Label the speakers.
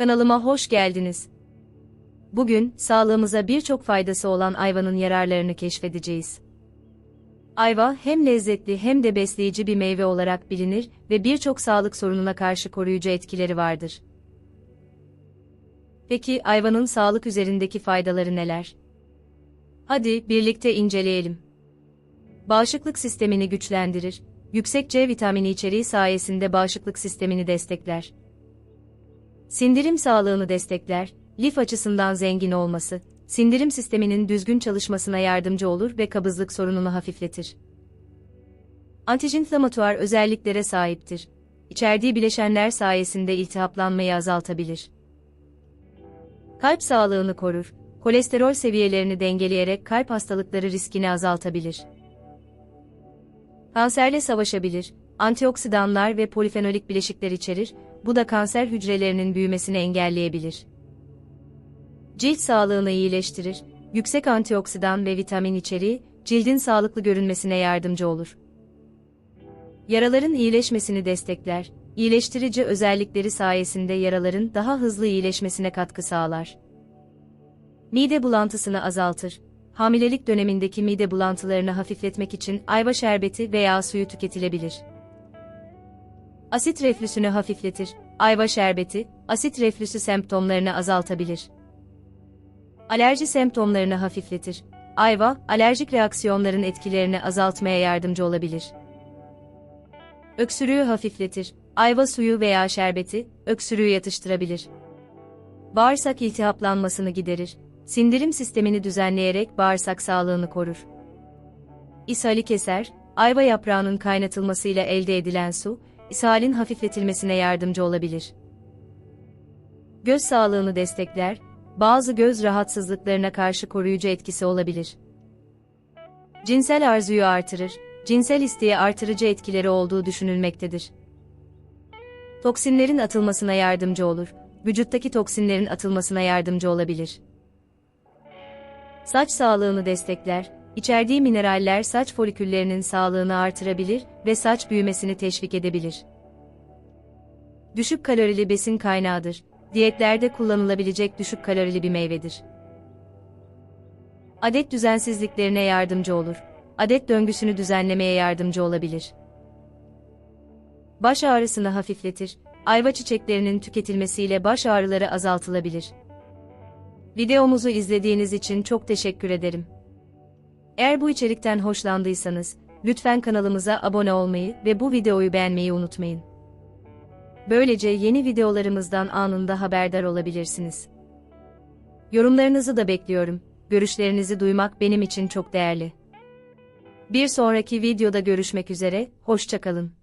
Speaker 1: Kanalıma hoş geldiniz. Bugün sağlığımıza birçok faydası olan ayvanın yararlarını keşfedeceğiz. Ayva hem lezzetli hem de besleyici bir meyve olarak bilinir ve birçok sağlık sorununa karşı koruyucu etkileri vardır. Peki ayvanın sağlık üzerindeki faydaları neler? Hadi birlikte inceleyelim. Bağışıklık sistemini güçlendirir, yüksek C vitamini içeriği sayesinde bağışıklık sistemini destekler. Sindirim sağlığını destekler, lif açısından zengin olması, sindirim sisteminin düzgün çalışmasına yardımcı olur ve kabızlık sorununu hafifletir. Antijinflamatuar özelliklere sahiptir. İçerdiği bileşenler sayesinde iltihaplanmayı azaltabilir. Kalp sağlığını korur, kolesterol seviyelerini dengeleyerek kalp hastalıkları riskini azaltabilir. Kanserle savaşabilir, antioksidanlar ve polifenolik bileşikler içerir, bu da kanser hücrelerinin büyümesini engelleyebilir. Cilt sağlığını iyileştirir, yüksek antioksidan ve vitamin içeriği, cildin sağlıklı görünmesine yardımcı olur. Yaraların iyileşmesini destekler, iyileştirici özellikleri sayesinde yaraların daha hızlı iyileşmesine katkı sağlar. Mide bulantısını azaltır. Hamilelik dönemindeki mide bulantılarını hafifletmek için ayva şerbeti veya suyu tüketilebilir. Asit reflüsünü hafifletir. Ayva şerbeti, asit reflüsü semptomlarını azaltabilir. Alerji semptomlarını hafifletir. Ayva, alerjik reaksiyonların etkilerini azaltmaya yardımcı olabilir. Öksürüğü hafifletir. Ayva suyu veya şerbeti, öksürüğü yatıştırabilir. Bağırsak iltihaplanmasını giderir. Sindirim sistemini düzenleyerek bağırsak sağlığını korur. İshali keser, ayva yaprağının kaynatılmasıyla elde edilen su, ishalin hafifletilmesine yardımcı olabilir. Göz sağlığını destekler, bazı göz rahatsızlıklarına karşı koruyucu etkisi olabilir. Cinsel arzuyu artırır, cinsel isteği artırıcı etkileri olduğu düşünülmektedir. Toksinlerin atılmasına yardımcı olur, vücuttaki toksinlerin atılmasına yardımcı olabilir. Saç sağlığını destekler, içerdiği mineraller saç foliküllerinin sağlığını artırabilir ve saç büyümesini teşvik edebilir. Düşük kalorili besin kaynağıdır. Diyetlerde kullanılabilecek düşük kalorili bir meyvedir. Adet düzensizliklerine yardımcı olur. Adet döngüsünü düzenlemeye yardımcı olabilir. Baş ağrısını hafifletir. Ayva çiçeklerinin tüketilmesiyle baş ağrıları azaltılabilir. Videomuzu izlediğiniz için çok teşekkür ederim. Eğer bu içerikten hoşlandıysanız, lütfen kanalımıza abone olmayı ve bu videoyu beğenmeyi unutmayın. Böylece yeni videolarımızdan anında haberdar olabilirsiniz. Yorumlarınızı da bekliyorum. Görüşlerinizi duymak benim için çok değerli. Bir sonraki videoda görüşmek üzere, hoşçakalın.